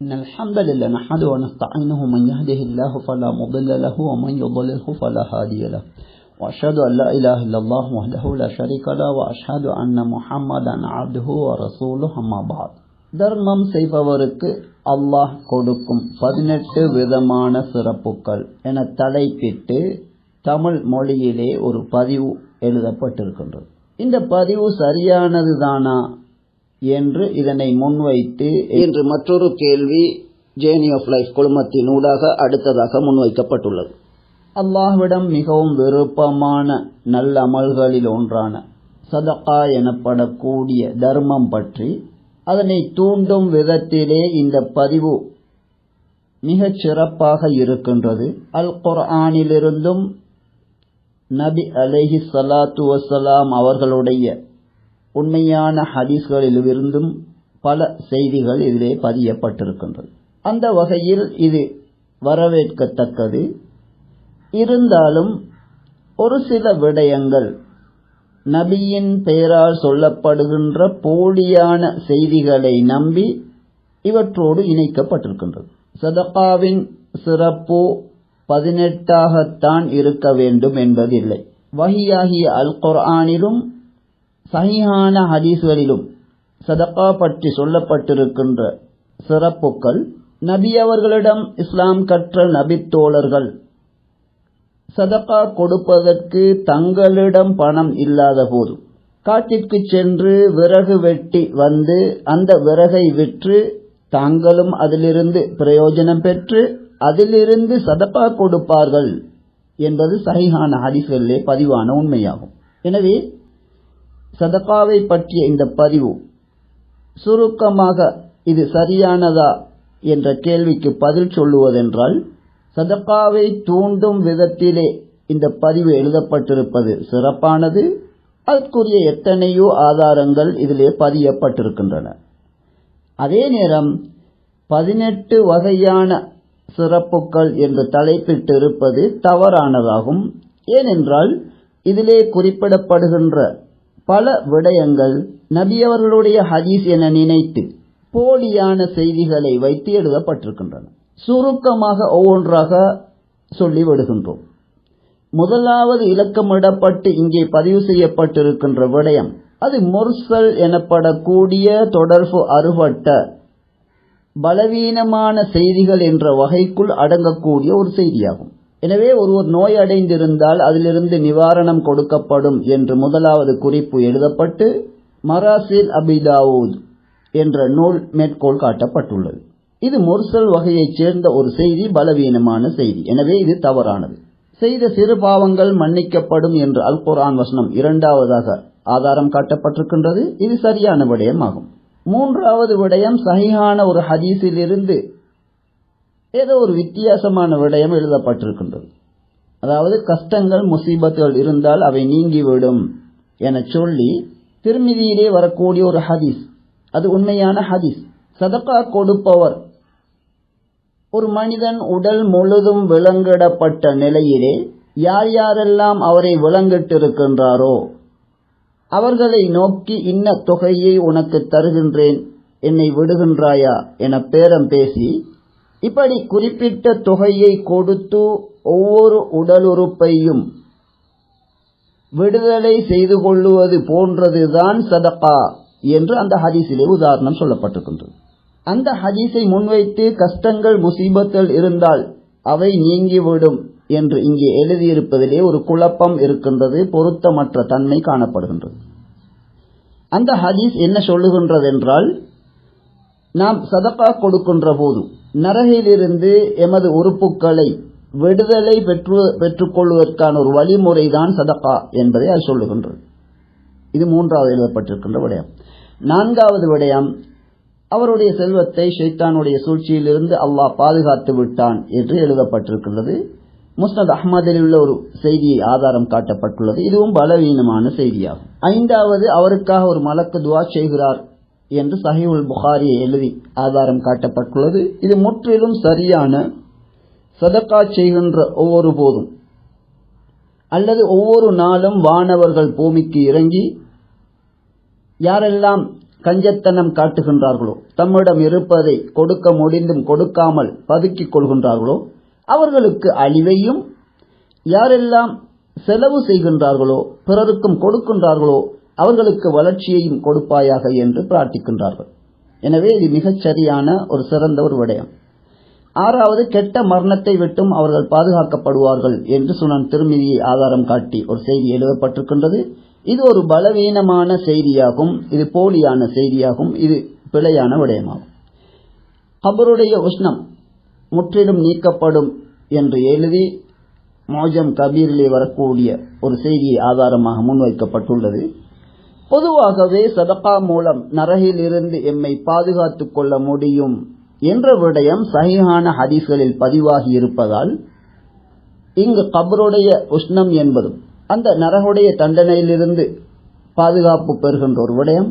إن الحمد لله نحمده ونستعينه من يهده الله فلا مضل له ومن يضلله فلا هادي له وأشهد أن لا إله إلا الله وحده لا شريك له وأشهد أن محمدا عبده ورسوله أما بعد தர்மம் செய்பவருக்கு அல்லாஹ் கொடுக்கும் பதினெட்டு விதமான சிறப்புகள் என தலைப்பிட்டு தமிழ் மொழியிலே ஒரு பதிவு எழுதப்பட்டிருக்கின்றது இந்த பதிவு சரியானதுதானா என்று இதனை முன்வைத்து இன்று மற்றொரு கேள்வி ஜேர்னி ஆஃப் லைஃப் குழுமத்தின் ஊடாக அடுத்ததாக முன்வைக்கப்பட்டுள்ளது. அல்லாஹ்விடம் மிகவும் விருப்பமான நல்ல அமல்களில் ஒன்றான சதகா எனப்படக்கூடிய தர்மம் பற்றி அதனை தூண்டும் விதத்திலே இந்த பதிவு மிகச் சிறப்பாக இருக்கின்றது. அல் குர்ஆனிலிருந்தும் நபி அலைஹி சலாத்து வசலாம் அவர்களுடைய உண்மையான ஹதீஸ்களிலிருந்தும் பல செய்திகள் இதிலே பதியப்பட்டிருக்கின்றது. அந்த வகையில் இது வரவேற்கத்தக்கது. இருந்தாலும் ஒரு சில விடயங்கள் நபியின் பெயரால் சொல்லப்படுகின்ற போலியான செய்திகளை நம்பி இவற்றோடு இணைக்கப்பட்டிருக்கின்றது. சதகாவின் சிறப்பு பதினெட்டாகத்தான் இருக்க வேண்டும் என்பதில்லை. வகியாகிய அல் குர்ஆனிலும் சஹிஹான ஹதீஸ்களிலும் சதப்பா பற்றி சொல்லப்பட்டிருக்கின்ற சிறப்புக்கள் நபி அவர்களிடம் இஸ்லாம் கற்ற நபித்தோழர்கள் சதப்பா கொடுப்பதற்கு தங்களிடம் பணம் இல்லாத போது காட்டிற்கு சென்று விறகு வெட்டி வந்து அந்த விறகை விற்று தாங்களும் அதிலிருந்து பிரயோஜனம் பெற்று அதிலிருந்து சதப்பா கொடுப்பார்கள் என்பது சகிஹான ஹரிசல்லே பதிவான உண்மையாகும். எனவே சதகாவை பற்றிய இந்த பதிவு சுருக்கமாக இது சரியானதா என்ற கேள்விக்கு பதில் சொல்லுவதென்றால் சதக்காவை தூண்டும் விதத்திலே இந்த பதிவு எழுதப்பட்டிருப்பது சிறப்பானது. அதற்குரிய எத்தனையோ ஆதாரங்கள் இதிலே பதியப்பட்டிருக்கின்றன. அதே நேரம் பதினெட்டு வகையான சிறப்புகள் என்று தலைப்பிட்டிருப்பது தவறானதாகும். ஏனென்றால் இதிலே குறிப்பிடப்படுகின்ற பல விடயங்கள் நபியவர்களுடைய ஹதீஸ் என நினைத்து போலியான செய்திகளை வைத்து எழுதப்பட்டிருக்கின்றன. சுருக்கமாக ஒவ்வொன்றாக சொல்லி விடுகின்றோம். முதலாவது இலக்கமிடப்பட்டு இங்கே பதிவு செய்யப்பட்டிருக்கின்ற விடயம் அது முர்சல் எனப்படக்கூடிய தொடர்பு அறுபட்ட பலவீனமான செய்திகள் என்ற வகைக்குள் அடங்கக்கூடிய ஒரு செய்தியாகும். எனவே ஒருவர் நோய் அடைந்திருந்தால் அதிலிருந்து நிவாரணம் கொடுக்கப்படும் என்று முதலாவது குறிப்பு எழுதப்பட்டு மராசில் அபிதாவூத் என்ற நூல் மேற்கோள் காட்டப்பட்டுள்ளது. இது முர்சல் வகையைச் சேர்ந்த ஒரு செய்தி பலவீனமான செய்தி. எனவே இது தவறானது. செய்த சிறு பாவங்கள் மன்னிக்கப்படும் என்று அல் குரான் வசனம் இரண்டாவதாக ஆதாரம் காட்டப்பட்டிருக்கின்றது. இது சரியான விடயமாகும். மூன்றாவது விடயம் சகிஹான ஒரு ஹதீஸிலிருந்து ஏதோ ஒரு வித்தியாசமான விடயம் எழுதப்பட்டிருக்கின்றது. அதாவது கஷ்டங்கள் முசீபத்துகள் இருந்தால் அவை நீங்கிவிடும் என சொல்லி திருமிதியிலே வரக்கூடிய ஒரு ஹதீஸ். அது உண்மையான ஹதீஸ். சதக்கா கொடுப்பவர். ஒரு மனிதன் உடல் முழுதும் விலங்கிடப்பட்ட நிலையிலே யார் யாரெல்லாம் அவரை விலங்கிட்டிருக்கின்றாரோ அவர்களை நோக்கி இன்ன தொகையை உனக்கு தருகின்றேன் என்னை விடுகின்றாயா என பேரம் பேசி இப்படி குறிப்பிட்ட தொகையை கொடுத்து ஒவ்வொரு உடல் உறுப்பையும் விடுதலை செய்து கொள்ளுவது போன்றதுதான் சதகா என்று அந்த ஹதீஸிலே உதாரணம் சொல்லப்பட்டிருக்கின்றது. அந்த ஹதீஸை முன்வைத்து கஷ்டங்கள் முசீபத்தில் இருந்தால் அவை நீங்கிவிடும் என்று இங்கே எழுதியிருப்பதிலே ஒரு குழப்பம் இருக்கின்றது பொருத்தமற்ற தன்மை காணப்படுகின்றது. அந்த ஹதீஸ் என்ன சொல்லுகின்றது என்றால் நாம் சதக்கா கொடுக்கின்ற போது நரகையிலிருந்து எமது உறுப்புகளை விடுதலை பெற்று பெற்றுக்கொள்வதற்கான ஒரு வழிமுறைதான் சதக்கா என்பதை அது சொல்லுகின்றது. இது மூன்றாவது எழுதப்பட்டிருக்கின்ற விடயம். நான்காவது விடயம் அவருடைய செல்வத்தை ஷைத்தானுடைய சூழ்ச்சியிலிருந்து அல்லாஹ் பாதுகாத்து விட்டான் என்று எழுதப்பட்டிருக்கின்றது. முஸ்னத் அஹ்மதில் உள்ள ஒரு செய்தியை ஆதாரம் காட்டப்பட்டுள்ளது. இதுவும் பலவீனமான செய்தியாகும். ஐந்தாவது அவருக்காக ஒரு மலக்கு துவா செய்கிறார். என்று சஹிவுல் புகாரியை எழுதி ஆதாரம் காட்டப்பட்டுள்ளது. இது முற்றிலும் சரியான சதக்கா செய்கின்ற ஒவ்வொரு போதும். அல்லது ஒவ்வொரு நாளும் வானவர்கள் பூமிக்கு இறங்கி யாரெல்லாம் கஞ்சத்தனம் காட்டுகின்றார்களோ தம்மிடம் இருப்பதை கொடுக்க முடிந்தும் கொடுக்காமல் பதுக்கிக் கொள்கின்றார்களோ அவர்களுக்கு அழிவையும் யாரெல்லாம் செலவு செய்கின்றார்களோ பிறருக்கும் கொடுக்கின்றார்களோ அவர்களுக்கு வளர்ச்சியையும் கொடுப்பாயாக என்று பிரார்த்திக்கின்றார்கள். எனவே இது மிகச் சரியான ஒரு சிறந்த ஒரு விடயம். ஆறாவது கெட்ட மரணத்தை விட்டும் அவர்கள் பாதுகாக்கப்படுவார்கள் என்று சுனன் திருமதியை ஆதாரம் காட்டி ஒரு செய்தி எழுதப்பட்டிருக்கின்றது. இது ஒரு பலவீனமான செய்தியாகும் இது போலியான செய்தியாகும் இது பிழையான விடயமாகும். கபருடைய உஷ்ணம் முற்றிலும் நீக்கப்படும் என்று எழுதி மோஜம் கபீரிலே வரக்கூடிய ஒரு செய்தியை ஆதாரமாக முன்வைக்கப்பட்டுள்ளது. பொதுவாகவே சதகா மூலம் நரகிலிருந்து எம்மை பாதுகாத்துக் கொள்ள முடியும் என்ற விடயம் சகிஹான ஹதீஸ்களில் பதிவாகி இருப்பதால் இங்கு கபருடைய உஷ்ணம் என்பதும் அந்த நரகுடைய தண்டனையிலிருந்து பாதுகாப்பு பெறுகின்ற ஒரு விடயம்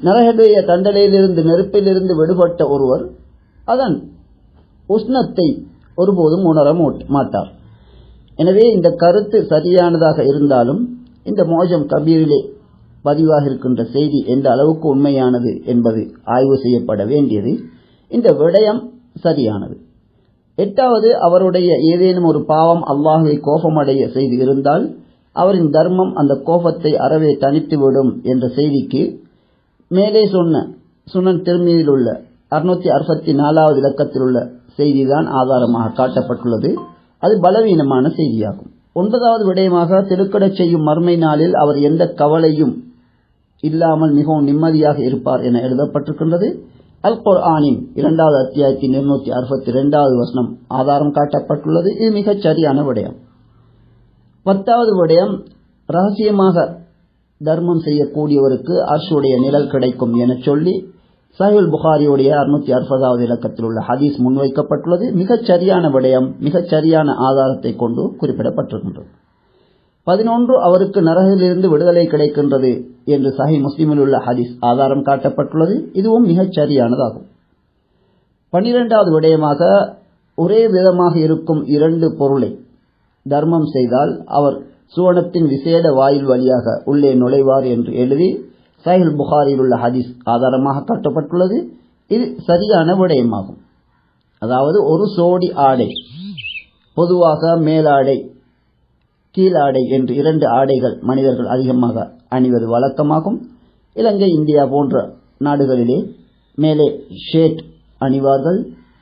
நரகுடைய தண்டனையிலிருந்து நெருப்பிலிருந்து விடுபட்ட ஒருவர் அதன் உஷ்ணத்தை ஒருபோதும் உணர மாட்டார். எனவே இந்த கருத்து சரியானதாக இருந்தாலும் இந்த மோஜம் கபீரிலே பதிவாக இருக்கின்ற செய்தி எந்த அளவுக்கு உண்மையானது என்பது ஆய்வு செய்யப்பட வேண்டியது. இந்த விடயம் சரியானது. எட்டாவது அவருடைய ஏதேனும் ஒரு பாவம் அல்லாஹுவை கோபமடைய செய்து இருந்தால் அவரின் தர்மம் அந்த கோபத்தை அறவே தனித்துவிடும் என்ற செய்திக்கு மேலே சொன்ன சுனன் திருமியில் உள்ள அறுநூத்தி அறுபத்தி நாலாவது இலக்கத்தில் உள்ள செய்திதான் ஆதாரமாக காட்டப்பட்டுள்ளது. அது பலவீனமான செய்தியாகும். ஒன்பதாவது விடயமாக திருக்கடச் செய்யும் மர்மை நாளில் அவர் எந்த கவலையும் இல்லாமல் மிகவும் நிம்மதியாக இருப்பார் என எழுதப்பட்டிருக்கின்றது. அல் குர்ஆனின் இரண்டாவது அத்தியாயத்தின் இருநூத்தி அறுபத்தி இரண்டாவது வசனம் ஆதாரம் காட்டப்பட்டுள்ளது. இது மிகச் சரியான விடயம். பத்தாவது விடயம் ரகசியமாக தர்மம் செய்யக்கூடியவருக்கு அரசுடைய நிழல் கிடைக்கும் என சொல்லி சஹில் புகாரியுடைய அறுநூத்தி அறுபதாவது இலக்கத்தில் உள்ள ஹதீஸ் முன்வைக்கப்பட்டுள்ளது. மிகச் சரியான விடயம் மிகச் சரியான ஆதாரத்தை கொண்டு குறிப்பிடப்பட்டிருக்கின்றது. பதினொன்று அவருக்கு நரகிலிருந்து விடுதலை கிடைக்கின்றது என்று சஹி முஸ்லிமில் உள்ள ஹதீஸ் ஆதாரம் காட்டப்பட்டுள்ளது. இதுவும் மிகச் சரியானதாகும். பனிரெண்டாவது விடயமாக ஒரே விதமாக இருக்கும் இரண்டு பொருளை தர்மம் செய்தால் அவர் சுவனத்தின் விசேட வாயில் வழியாக உள்ளே நுழைவார் என்று எழுதி சஹில் புகாரில் உள்ள ஹதீஸ் ஆதாரமாக காட்டப்பட்டுள்ளது இது சரியான விடயமாகும் அதாவது ஒரு சோடி ஆடை பொதுவாக மேலாடை கீழாடை என்று இரண்டு ஆடைகள் மனிதர்கள் அதிகமாக அணிவது வழக்கமாகும் இலங்கை இந்தியா போன்ற நாடுகளிலே மேலே ஷேட் அணிவார்கள்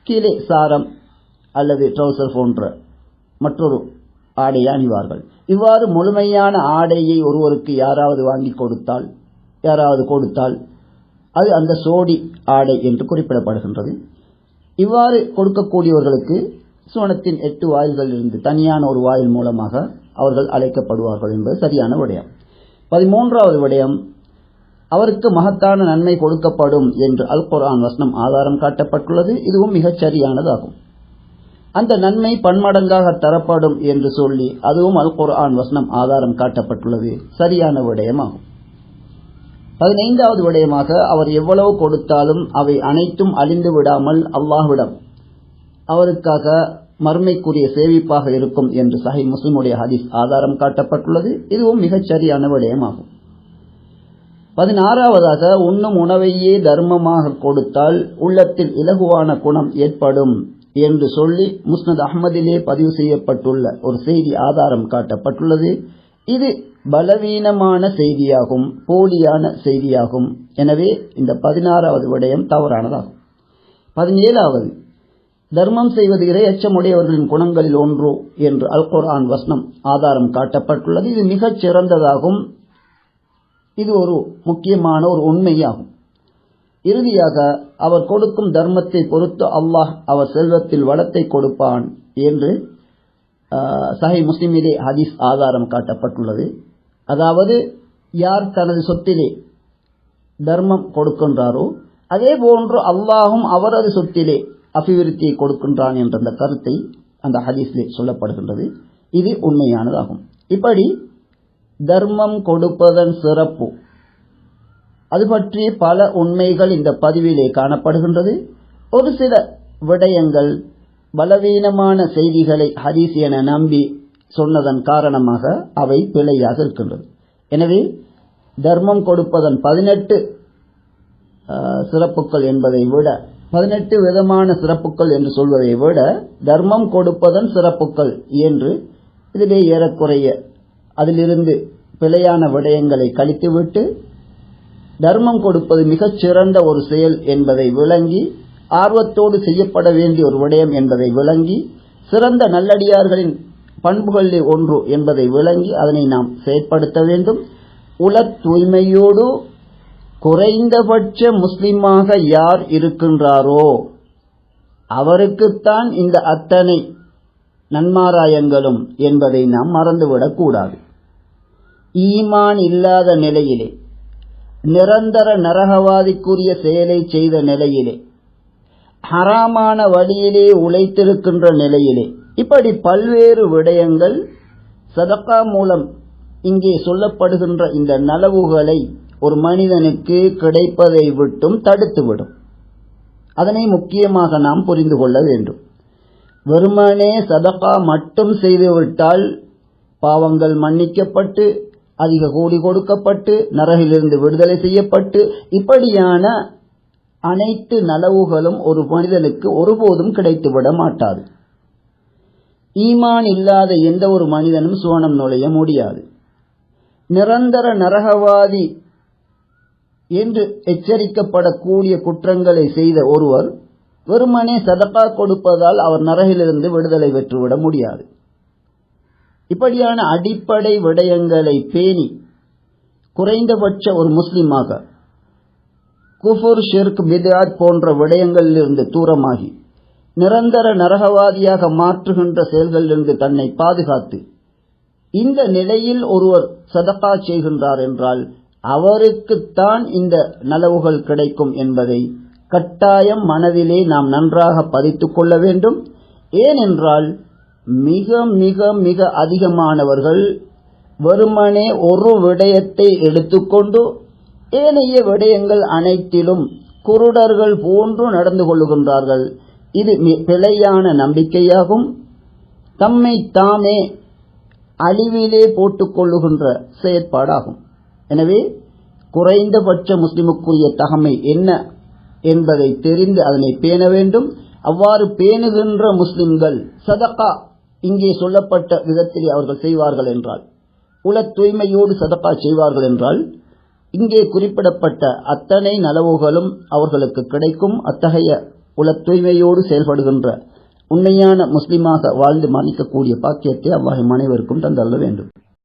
கீழே சாரம் அல்லது ட்ரௌசர் போன்ற மற்றொரு ஆடையை அணிவார்கள் இவ்வாறு முழுமையான ஆடையை ஒருவருக்கு யாராவது வாங்கி கொடுத்தால் யாராவது கொடுத்தால் அது அந்த சோடி ஆடை என்று குறிப்பிடப்படுகின்றது. இவ்வாறு கொடுக்கக்கூடியவர்களுக்கு சுவனத்தின் எட்டு வாயில்களில் இருந்து தனியான ஒரு வாயில் மூலமாக அவர்கள் அழைக்கப்படுவார்கள் என்பது சரியான விடயம். பதிமூன்றாவது விடயம் அவருக்கு மகத்தான நன்மை கொடுக்கப்படும் என்று அல் குரான் வசனம் ஆதாரம் காட்டப்பட்டுள்ளது. இதுவும் மிகச் சரியானதாகும். அந்த நன்மை பன்மடங்காக தரப்படும் என்று சொல்லி அதுவும் அல் குரான் வசனம் ஆதாரம் காட்டப்பட்டுள்ளது. சரியான விடயமாகும். பதினைந்தாவது விடயமாக அவர் எவ்வளவு கொடுத்தாலும் அவை அனைத்தும் அழிந்து விடாமல் அல்லாஹ்விடம் அவருக்காக மர்மைக்குரிய சேவிப்பாக இருக்கும் என்று சஹி முஸ்லிமுடைய ஹதீஸ் ஆதாரம் காட்டப்பட்டுள்ளது. இதுவும் மிகச் சரியான விடயமாகும். பதினாறாவதாக உண்ணும் உணவையே தர்மமாக கொடுத்தால் உள்ளத்தில் இலகுவான குணம் ஏற்படும் என்று சொல்லி முஸ்னத் அஹ்மதிலே பதிவு செய்யப்பட்டுள்ள ஒரு செய்தி ஆதாரம் காட்டப்பட்டுள்ளது. இது பலவீனமான செய்தியாகும் போலியான செய்தியாகும். எனவே இந்த பதினாறாவது விடயம் தவறானதாகும். பதினேழாவது தர்மம் செய்வது இறையச்சமுடையவர்களின் குணங்களில் ஒன்று என்று அல் குர்ஆன் வசனம் ஆதாரம் காட்டப்பட்டுள்ளது. இது மிகச் சிறந்ததாகும். இது ஒரு முக்கியமான ஒரு உண்மையாகும். இறுதியாக அவர் கொடுக்கும் தர்மத்தை பொறுத்து அல்லாஹ் அவர் செல்வத்தில் வளத்தை கொடுப்பான் என்று சஹை முஸ்லிமிலே ஹதீஸ் ஆதாரம் காட்டப்பட்டுள்ளது. அதாவது யார் தனது சொத்திலே தர்மம் கொடுக்கின்றாரோ அதே போன்று அல்லாஹும் அவரது சொத்திலே அபிவிருத்தியை கொடுக்கின்றான் என்ற அந்த கருத்தை அந்த ஹதீஸிலே சொல்லப்படுகின்றது. இது உண்மையானதாகும். இப்படி தர்மம் கொடுப்பதன் சிறப்பு அது பற்றி பல உண்மைகள் இந்த பதிவிலே காணப்படுகின்றது. ஒரு சில விடயங்கள் பலவீனமான செய்திகளை ஹதீஸ் என நம்பி சொன்னதன் காரணமாக அவை பிழையாக இருக்கின்றது. எனவே தர்மம் கொடுப்பதன் பதினெட்டு சிறப்புகள் என்பதை விட பதினெட்டு விதமான சிறப்புகள் என்று சொல்வதை விட தர்மம் கொடுப்பதன் சிறப்புகள் என்று இதிலே ஏறக்குறைய அதிலிருந்து பிழையான விடயங்களை கழித்துவிட்டு தர்மம் கொடுப்பது மிகச் சிறந்த ஒரு செயல் என்பதை விளங்கி ஆர்வத்தோடு செய்யப்பட வேண்டிய ஒரு விடயம் என்பதை விளங்கி சிறந்த நல்லடியார்களின் பண்புகளில் ஒன்று என்பதை விளங்கி அதனை நாம் செயற்படுத்த வேண்டும். உலத் தூய்மையோடு குறைந்தபட்ச முஸ்லிமாக யார் இருக்கின்றாரோ அவருக்குத்தான் இந்த அத்தனை நன்மாராயங்களும் என்பதை நாம் மறந்துவிடக் கூடாது ஈமான் இல்லாத நிலையிலே நிரந்தர நரகவாதிக்குரிய செயலை செய்த நிலையிலே ஹராமான வழியிலே உழைத்திருக்கின்ற நிலையிலே. இப்படி பல்வேறு விடயங்கள் சதக்கா மூலம் இங்கே சொல்லப்படுகின்ற இந்த நலவுகளை ஒரு மனிதனுக்கு கிடைப்பதை விட்டும் தடுத்துவிடும். அதனை முக்கியமாக நாம் புரிந்து கொள்ள வேண்டும். வெறுமனே சதக்கா மட்டும் செய்துவிட்டால் பாவங்கள் மன்னிக்கப்பட்டு அதிக கூலி கொடுக்கப்பட்டு நரகிலிருந்து விடுதலை செய்யப்பட்டு இப்படியான அனைத்து நலவுகளும் ஒரு மனிதனுக்கு ஒருபோதும் கிடைத்துவிட மாட்டாது. ஈமான் இல்லாத எந்த ஒரு மனிதனும் சுவனம் நுழைய முடியாது. நிரந்தர நரகவாதி என்று எச்சரிக்கப்படக்கூடிய குற்றங்களை செய்த ஒருவர் வெறுமனே சதப்பா கொடுப்பதால் அவர் நரகிலிருந்து விடுதலை பெற்றுவிட முடியாது. இப்படியான அடிப்படை விடயங்களை பேணி குறைந்தபட்ச ஒரு முஸ்லிமாக குஃபுர் ஷிர்க் பிதாத் போன்ற விடயங்களிலிருந்து தூரமாகி நிரந்தர நரகவாதியாக மாற்றுகின்ற செயல்களிலிருந்து தன்னை பாதுகாத்து இந்த நிலையில் ஒருவர் சதக்கா செய்கின்றார் என்றால் அவருக்குத்தான் இந்த நலவுகள் கிடைக்கும் என்பதை கட்டாயம் மனதிலே நாம் நன்றாக பதித்துக் கொள்ள வேண்டும். ஏனென்றால் மிக மிக மிக அதிகமானவர்கள் வெறுமனே ஒரு விடயத்தை எடுத்துக்கொண்டு ஏனைய விடயங்கள் அனைத்திலும் குருடர்கள் போன்று நடந்து கொள்ளுகின்றார்கள். இது பிழையான நம்பிக்கையாகும். தம்மை தாமே அழிவிலே போட்டுக் கொள்ளுகின்ற செயற்பாடாகும். எனவே குறைந்தபட்ச முஸ்லிமுக்குரிய தகமை என்ன என்பதை தெரிந்து அதனை பேண வேண்டும். அவ்வாறு பேணுகின்ற முஸ்லிம்கள் சதகா இங்கே சொல்லப்பட்ட விதத்திலே அவர்கள் செய்வார்கள் என்றால் உல தூய்மையோடு சதகா செய்வார்கள் என்றால் இங்கே குறிப்பிடப்பட்ட அத்தனை நலவுகளும் அவர்களுக்கு கிடைக்கும் அத்தகைய உல தூய்மையோடு செயல்படுகின்ற உண்மையான முஸ்லிமாக வாழ்ந்து மன்னிக்கக்கூடிய பாக்கியத்தை அவ்வாறு அனைவருக்கும் தந்தள்ள வேண்டும்.